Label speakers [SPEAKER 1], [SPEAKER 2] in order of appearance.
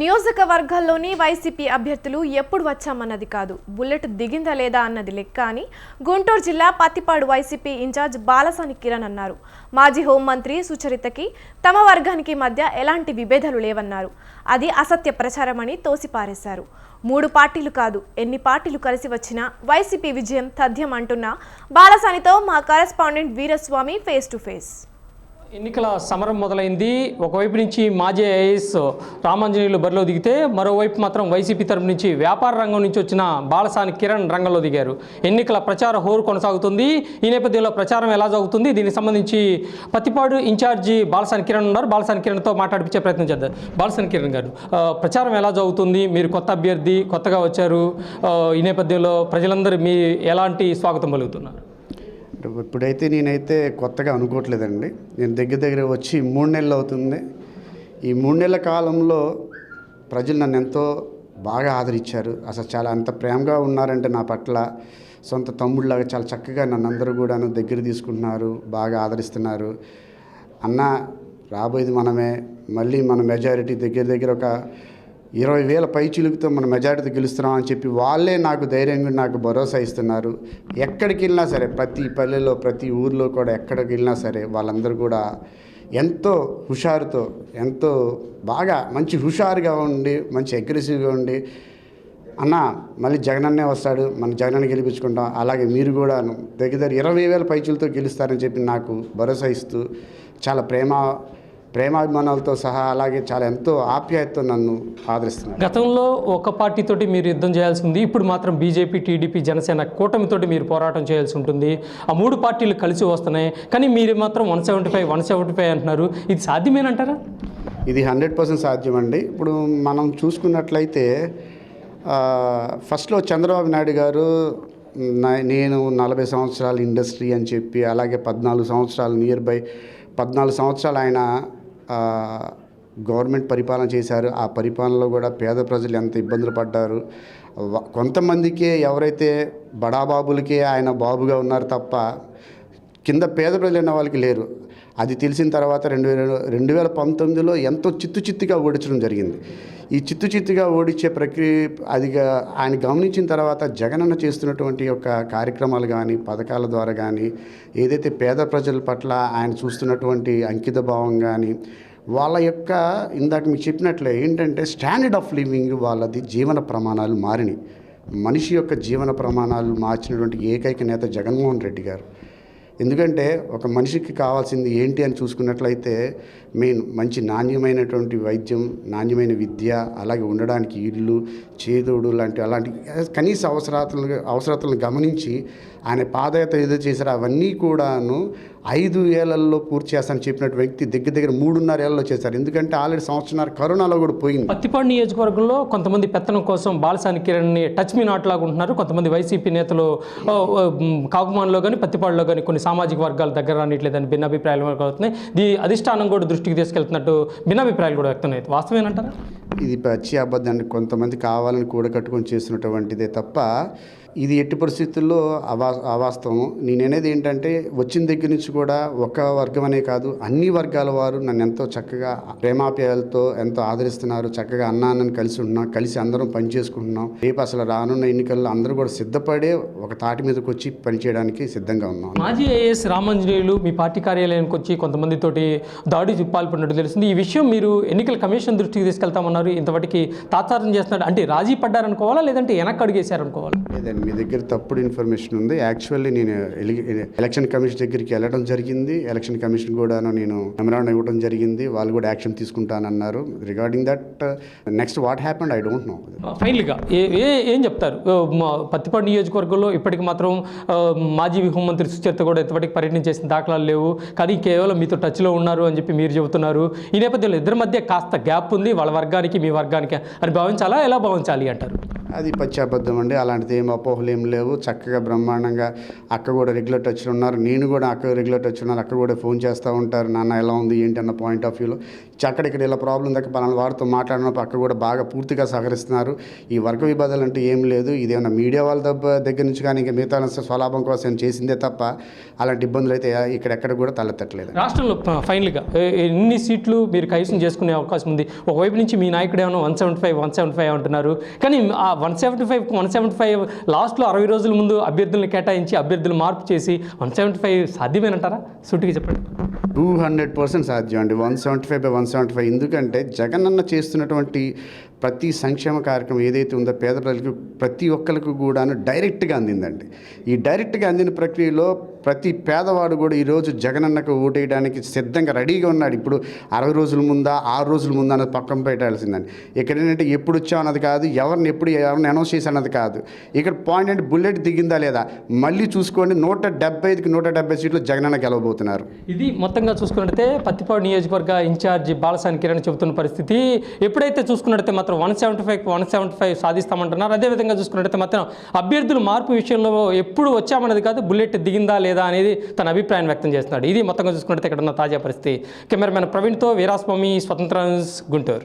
[SPEAKER 1] నియోజకవర్గాల్లోని YCP అభ్యర్థులు ఎప్పుడు వచ్చామన్నది కాదు. బుల్లెట్ దిగిందా లేదా అన్నది లెక్క అని గుంటూరు జిల్లా పత్తిపాడు వైసీపీ ఇన్ఛార్జ్ బాలసాని కిరణ్ అన్నారు. మాజీ హోంమంత్రి సుచరితకి తమ వర్గానికి మధ్య ఎలాంటి విభేదాలు లేవన్నారు. అది అసత్య ప్రచారమని తోసిపారేశారు. మూడు పార్టీలు కాదు ఎన్ని పార్టీలు కలిసి వచ్చినా వైసీపీ విజయం తథ్యం అంటున్న బాలసానితో మా correspondent Veeraswamy face to face.
[SPEAKER 2] ఎన్నికల సమరం మొదలైంది. ఒకవైపు నుంచి మాజీ ఐఏఎస్ రామాంజనేయులు బరిలో దిగితే మరోవైపు మాత్రం వైసీపీ తరపు నుంచి వ్యాపార రంగం నుంచి వచ్చిన బాలసాని కిరణ్ రంగంలో దిగారు. ఎన్నికల ప్రచార హోరు కొనసాగుతుంది. ఈ నేపథ్యంలో ప్రచారం ఎలా జరుగుతుంది? దీనికి సంబంధించి పత్తిపాడు ఇన్ఛార్జి బాలసాని కిరణ్ ఉన్నారు. బాలసాని కిరణ్తో మాట్లాడిపించే ప్రయత్నం చేద్దాం. బాలసాని కిరణ్ గారు ప్రచారం ఎలా జరుగుతుంది? మీరు కొత్త అభ్యర్థి కొత్తగా వచ్చారు. ఈ నేపథ్యంలో ప్రజలందరూ మీ ఎలాంటి స్వాగతం పలుకుతున్నారు?
[SPEAKER 3] ఇప్పుడైతే నేనైతే కొత్తగా అనుకోవట్లేదండి. నేను దగ్గర దగ్గర వచ్చి మూడు నెలలు అవుతుంది. ఈ మూడు నెలల కాలంలో ప్రజలు నన్ను ఎంతో బాగా ఆదరించారు. అసలు చాలా అంత ప్రేమగా ఉన్నారంటే నా పట్ల సొంత తమ్ముళ్ళలాగా చాలా చక్కగా నన్ను అందరూ కూడాను దగ్గర తీసుకుంటున్నారు బాగా ఆదరిస్తున్నారు. అన్న రాబోయేది మనమే. మళ్ళీ మన మెజారిటీ దగ్గర దగ్గర ఒక ఇరవై వేల పై చిలుకుతో మన మెజారిటీ గెలుస్తున్నాం అని చెప్పి వాళ్ళే నాకు ధైర్యంగా నాకు భరోసా ఇస్తున్నారు. ఎక్కడికి వెళ్ళినా సరే ప్రతి పల్లెలో ప్రతి ఊర్లో కూడా ఎక్కడికి వెళ్ళినా సరే వాళ్ళందరూ కూడా ఎంతో హుషారుతో ఎంతో బాగా మంచి హుషారుగా ఉండి మంచి అగ్రెసివ్గా ఉండి అన్న మళ్ళీ జగనన్నే వస్తాడు మన జగనన్న గెలిపించుకుంటాం. అలాగే మీరు కూడా దగ్గర దగ్గర ఇరవై వేల పైచులతో గెలుస్తారని చెప్పి నాకు భరోసా ఇస్తూ చాలా ప్రేమ ప్రేమాభిమానాలతో సహా అలాగే చాలా ఎంతో ఆప్యాయతతో నన్ను ఆదరిస్తున్నారు.
[SPEAKER 2] గతంలో ఒక పార్టీతోటి మీరు యుద్ధం చేయాల్సి ఉంది ఇప్పుడు మాత్రం బీజేపీ టీడీపీ జనసేన కూటమితోటి మీరు పోరాటం చేయాల్సి ఉంటుంది. ఆ మూడు పార్టీలు కలిసి వస్తున్నాయి కానీ మీరు మాత్రం one seventy five one seventy five అంటున్నారు. ఇది సాధ్యమేనంటారా?
[SPEAKER 3] ఇది హండ్రెడ్ పర్సెంట్ సాధ్యం అండి ఇప్పుడు మనం చూసుకున్నట్లయితే ఫస్ట్లో చంద్రబాబు నాయుడు గారు నేను నలభై సంవత్సరాల ఇండస్ట్రీ అని చెప్పి అలాగే పద్నాలుగు సంవత్సరాలు నియర్ బై పద్నాలుగు సంవత్సరాలు ఆయన గవర్నమెంట్ పరిపాలన చేశారు. ఆ పరిపాలనలో కూడా పేద ప్రజలు ఎంత ఇబ్బందులు పడ్డారు. కొంతమందికే ఎవరైతే బడాబాబులకే ఆయన బాబుగా ఉన్నారు తప్ప కింద పేద ప్రజలు ఉన్న వాళ్ళకి లేరు. అది తెలిసిన తర్వాత రెండు వేల రెండు వేల పంతొమ్మిదిలో ఎంతో చిత్తు చిత్తుగా ఓడించడం జరిగింది. ఈ చిత్తు చిత్తుగా ఓడించే ప్రక్రియ అదిగా ఆయన గమనించిన తర్వాత జగనన్న చేస్తున్నటువంటి యొక్క కార్యక్రమాలు కానీ పథకాల ద్వారా కానీ ఏదైతే పేద ప్రజల పట్ల ఆయన చూస్తున్నటువంటి అంకిత భావం కానీ వాళ్ళ యొక్క ఇందాక మీకు చెప్పినట్లే ఏంటంటే స్టాండర్డ్ ఆఫ్ లివింగ్ వాళ్ళది జీవన ప్రమాణాలు మారినాయి. మనిషి యొక్క జీవన ప్రమాణాలు మార్చినటువంటి ఏకైక నేత జగన్మోహన్ రెడ్డి గారు. ఎందుకంటే ఒక మనిషికి కావాల్సింది ఏంటి అని చూసుకున్నట్లయితే మెయిన్ మంచి నాణ్యమైనటువంటి వైద్యం నాణ్యమైన విద్య అలాగే ఉండడానికి ఇల్లు చేదోడు లాంటి అలాంటి కనీస అవసరాలను అవసరతలను గమనించి ఆయన పాదయాత్ర ఏదో చేశారో అవన్నీ కూడాను ఐదు ఏళ్ళలో పూర్తి చేస్తానని చెప్పినటువంటి వ్యక్తి దగ్గర దగ్గర మూడున్నర ఏళ్ళలో చేశారు. ఎందుకంటే ఆల్రెడీ సంవత్సరాలు కరోనాలో కూడా పోయింది.
[SPEAKER 2] పత్తిపాడు నియోజకవర్గంలో కొంతమంది పెత్తనం కోసం బాలసాని కిరణ్ని టచ్ మీ నాట్ లాగా ఉంటున్నారు. కొంతమంది వైసీపీ నేతలు కాకుమాన్లో కానీ పత్తిపాడులో కానీ కొన్ని సామాజిక వర్గాల దగ్గర రానిట్లేదని భిన్నాభిప్రాయాలు అవుతున్నాయి దీ అధిష్టానం కూడా దృష్టికి తీసుకెళ్తున్నట్టు భిన్నాభిప్రాయాలు కూడా వ్యక్తమవుతాయి వాస్తవేనంటారా?
[SPEAKER 3] ఇది పచ్చి అబద్ధాన్ని కొంతమంది కావాలని కూడకట్టుకొని చేస్తున్నటువంటిదే తప్ప ఇది ఎట్టి పరిస్థితుల్లో అవా అవాస్తవం. నేననేది ఏంటంటే వచ్చిన దగ్గర నుంచి కూడా ఒక వర్గం అనే కాదు అన్ని వర్గాల వారు నన్ను ఎంతో చక్కగా ప్రేమాప్యాయాలతో ఎంతో ఆదరిస్తున్నారు. చక్కగా అన్న అన్నని కలిసి ఉంటున్నాం కలిసి అందరం పని చేసుకుంటున్నాం. రేపు అసలు రానున్న ఎన్నికల్లో అందరూ కూడా సిద్ధపడే ఒక తాటి మీదకి వచ్చి పనిచేయడానికి సిద్ధంగా ఉన్నాం.
[SPEAKER 2] మాజీ ఐఏఎస్ రామాంజనేయులు మీ పార్టీ కార్యాలయానికి వచ్చి కొంతమందితోటి దాడి పాల్పడినట్టు తెలిసింది ఈ విషయం మీరు ఎన్నికల కమిషన్ దృష్టికి తీసుకెళ్తామన్నారు. ఇంతవరకు తాత్సారం చేస్తున్నారు అంటే రాజీ పడ్డారనుకోవాలా లేదంటే వెనక్కి అడిగేశారనుకోవాలా?
[SPEAKER 3] లేదండి. మీ దగ్గర తప్పుడు ఇన్ఫర్మేషన్ ఉంది. యాక్చువల్లీ నేను ఎలి- ఎలక్షన్ కమిషన్ దగ్గరికి వెళ్ళడం జరిగింది. ఎలక్షన్ కమిషన్ కూడా నేను మెమరాండం ఇవ్వడం జరిగింది. వాళ్ళు కూడా action తీసుకుంటానన్నారు. Regarding that next what happened I don't know.
[SPEAKER 2] ఫైనల్గా ఏ ఏం చెప్తారు? మా పత్తిపాడు నియోజకవర్గంలో ఇప్పటికి మాత్రం మాజీ హోంమంత్రి సుచరిత కూడా ఇప్పటికి పర్యటన చేసిన దాఖలాలు లేవు. కానీ కేవలం మీతో టచ్లో ఉన్నారు అని చెప్పి మీరు చెబుతున్నారు. ఈ నేపథ్యంలో ఇద్దరి మధ్య కాస్త గ్యాప్ ఉంది. వాళ్ళ వర్గానికి మీ వర్గానికి అని భావించాలా? ఎలా భావించాలి అంటారు?
[SPEAKER 3] అది పచ్చి అబద్ధం అండి. అలాంటిది ఏం అపోహలు ఏం లేవు. చక్కగా బ్రహ్మాండంగా అక్క కూడా రెగ్యులర్ టచ్లో ఉన్నారు. నేను కూడా అక్క రెగ్యులర్ టచ్ ఉన్నారు. అక్క కూడా ఫోన్ చేస్తూ ఉంటారు. నాన్న ఎలా ఉంది? ఏంటి? అన్న పాయింట్ ఆఫ్ వ్యూలో అక్కడిక్కడ ఇలా ప్రాబ్లం దగ్గర పలానా వారితో మాట్లాడినప్పుడు అక్క కూడా బాగా పూర్తిగా సహకరిస్తున్నారు. ఈ వర్గ విభేదాలు అంటే ఏం లేదు. ఇదేమన్నా మీడియా వాళ్ళ దగ్గర దగ్గర నుంచి కానీ ఇంకా మిగతా స్వలాభం కోసం చేసిందే తప్ప అలాంటి ఇబ్బందులు అయితే ఇక్కడెక్కడ కూడా తలెత్తట్లేదు.
[SPEAKER 2] రాష్ట్రంలో ఫైనల్గా ఎన్ని సీట్లు మీరు కైసం చేసుకునే అవకాశం ఉంది? ఒకవైపు నుంచి మీ నాయకుడు ఏమైనా one seventy five one seventy five అంటున్నారు. కానీ ఆ one seventy five one seventy five లాస్ట్లో అరవై రోజుల ముందు అభ్యర్థులను కేటాయించి అభ్యర్థులు మార్పు చేసి వన్ సెవెంటీ ఫైవ్ సాధ్యమేనంటారా? సూటిగా చెప్పండి.
[SPEAKER 3] టూ హండ్రెడ్ పర్సెంట్ సాధ్యం అండి. One seventy five by one seventy five. ఎందుకంటే జగన్ అన్న చేస్తున్నటువంటి ప్రతి సంక్షేమ కార్యక్రమం ఏదైతే ఉందో పేద ప్రజలకు ప్రతి ఒక్కరికి కూడాను డైరెక్ట్గా అందిందండి. ఈ డైరెక్ట్గా అందిన ప్రక్రియలో ప్రతి పేదవాడు కూడా ఈరోజు జగనన్నకు ఓటేయడానికి సిద్ధంగా రెడీగా ఉన్నాడు. ఇప్పుడు అరవై రోజుల ముందా ఆరు రోజుల ముందా అన్నది పక్కన పెట్టాల్సిందండి. ఇక్కడ ఏంటంటే ఎప్పుడు వచ్చావు అన్నది కాదు ఎవరిని ఎప్పుడు ఎవరిని అనౌన్స్ చేసి అన్నది కాదు. ఇక్కడ పాయింట్ అంటే బుల్లెట్ దిగిందా లేదా? మళ్ళీ చూసుకోండి నూట డెబ్బై ఐదుకి నూట డెబ్బై సీట్లు జగనన్న గెలవబోతున్నారు.
[SPEAKER 2] ఇది మొత్తంగా చూసుకున్నట్టే పత్తిపాడు నియోజకవర్గ ఇన్ఛార్జి బాలసాని కిరణ్ చెబుతున్న పరిస్థితి. ఎప్పుడైతే చూసుకున్నట్టే మాత్రం one seventy five one seventy five సాధిస్తామంటున్నారు. అదేవిధంగా చూసుకున్నట్టయితే మాత్రం అభ్యర్థులు మార్పు విషయంలో ఎప్పుడు వచ్చామన్నది కాదు బుల్లెట్ దిగిందా లేదా అనేది తన అభిప్రాయం వ్యక్తం చేస్తున్నాడు. ఇది మొత్తంగా చూసుకున్నట్టయితే ఇక్కడ ఉన్న తాజా పరిస్థితి. కెమెరామెన్ ప్రవీణ్తో వీరాస్వామి స్వతంత్ర గుంటూరు.